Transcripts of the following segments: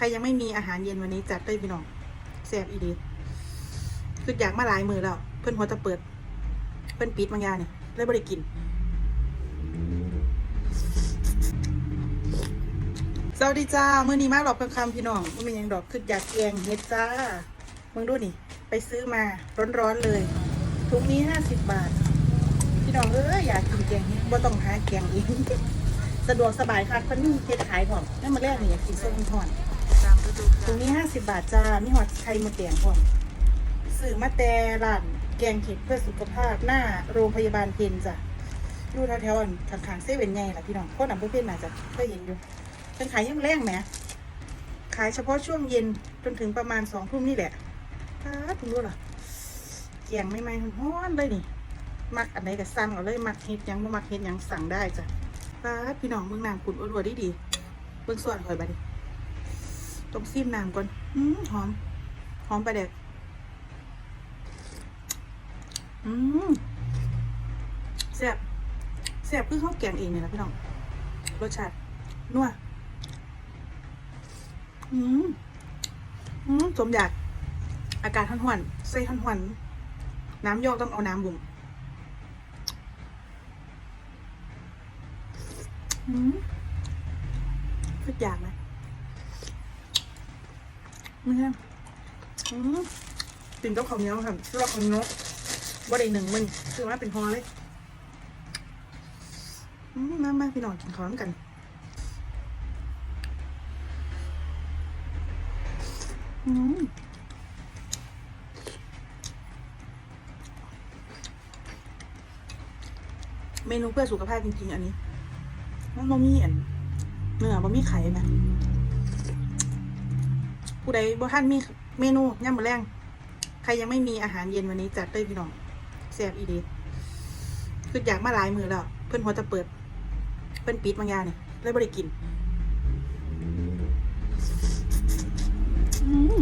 ใครยังไม่มีอาหารเย็นวันนี้จัดได้พี่น้องแซ่บอีดีคืออยากมาหลายมือแล้ว เพื่อนหัวจะเปิด เพื่อนปิดบางอย่างเนี่ยเลยไม่ได้กิน สวัสดีจ้ามื่อนี้มาหลอกคำคำพี่น้องมันเป็นยังดอกคืออยากแกงเฮ็ดจ้ามึงดูนี่ ไปซื้อมาร้อนๆเลยถุงนี้ห้าสิบบาท พี่น้องเอ้ยอยากกินแกงเฮ็ดบ่ต้องหาแกงเองสะดวกสบายค่ะคนนี้เฮ็ดขายของนั่นมาแรกนี่อยากกินส้มทอด ตามฤดูถุงนี้ห้าสิบบาทจ้ามีหอดไข่มดแดงพร้อมซื้อมาแต่ร้านแกงเห็ดเพื่อสุขภาพหน้าโรงพยาบาลเพนจ้ะอยู่แถวๆอันข้างๆเซเว่นใหญ่ล่ะพี่น้องโคตรนำเพื่อนน่าจะเคยเห็นอยู่เป็นขายยังแรงไหมขายเฉพาะช่วงเย็นจนถึงประมาณสองทุ่มนี่แหละป้าดคุณรู้เหรอเกียงไม่ไม่ฮ้อนเลยนี่ มักอันไหนก็สั่งเอาเลย มักเฮ็ดยังบ่มักเฮ็ดยังสั่งได้จ้ะป้าพี่น้องเมืองน้ำขุนอวดๆดีดีเบิ่งส่วนคอยบัดนี้ ต้องซีมน้ำก่อนอืมหอม หอมไปเด็กอืมแซ่บแซ่บคือข้าวแกงเองเนี่ยนะพี่น้อง รสชาตินัวอืมอืมสมอยาก อากาศท่อนหวนใส่ท่อนหวนน้ำยอกต้องเอาน้ำบุ่มอืมคืออยากไหม ไม่ใช่อืมติ่งกับข้าวเหนียวค่ะรอกข้าวเหนียวว่าได้หนึ่งมันคือว่าเป็นฮอเลยมมามาพี่น้องกินข้าวน้ำกันอืมเมนูเพื่อสุขภาพจริงๆ อันนี้มันบะมีอันเนื้อบะมีไข่นะ ผู้ใดบ่ท่านมีเมนูย่ำมะแรงใครยังไม่มีอาหารเย็นวันนี้จัดได้พี่น้องแซ่บอีดีคืออยากมาหลายมือแล้ว เพื่อนหัวจะเปิด เพื่อนปิดบางอย่างเนี่ยเลยไม่ได้กิน อืม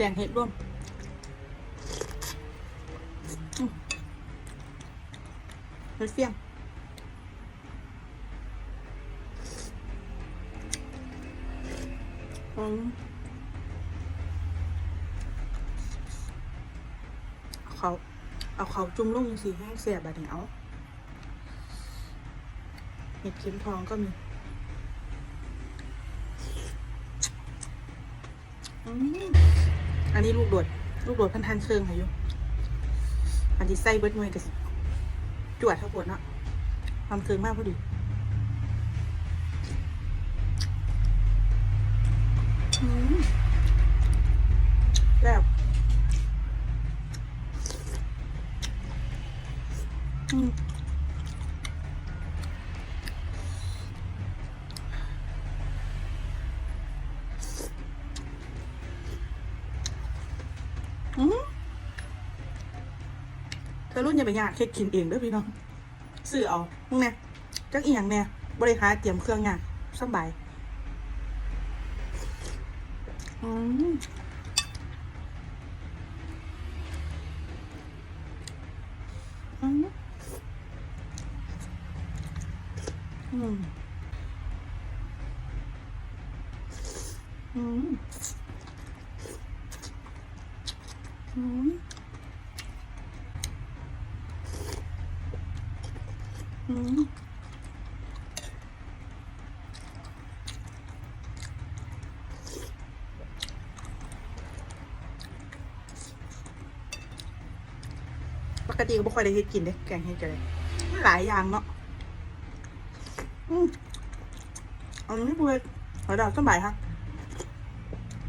แกงเห็ดร่วมเห็ดเฟี้ยงอืมเขาเอาเขาจุ่มลงสีแห้งเสียบาดนี้เอาเห็ดเข็มทองก็มีอืม อันนี้ลูกโดด ลูกโดดพันทันเชิงค่ะอยุอันที่ไส้เบิดมวยกับสิจวดเท่าปวดเนาะความเคืองมากพอดีแล้ว อืมอืม เธอรุ่นอย่าไปยากเค็ดกินเองเด้อพี่น้องซื้อเอามึงเนี่ยจักอีหยังเนี่ยบริหารเตรียมเครื่องงานสบายอืมอืมอืมอืมอืมอืม ปกติก็บ่ค่อยได้เฮ็ดกินเด้แกงเฮ็ดจะได้มันหลายอย่างเนาะอืมอันนี้เพื่อนหอยดาวสบายครับ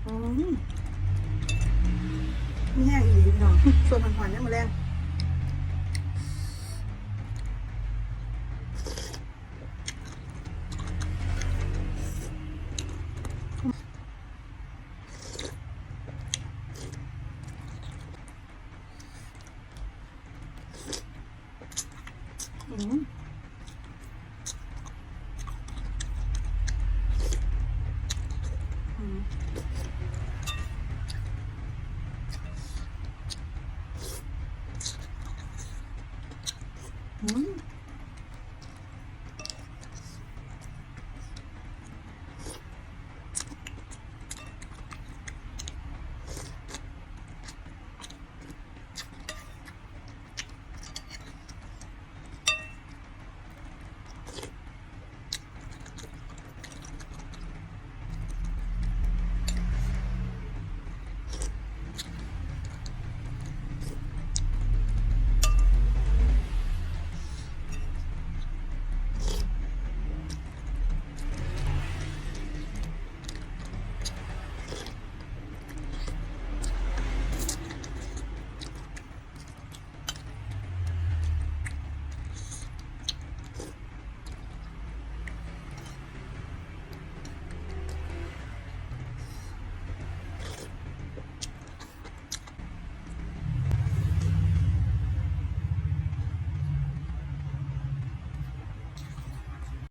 อืมมีแห้งอีกพี่น้องส่วนผ่อนๆเนี่ยมาแรง Mm-hmm. mm-hmm.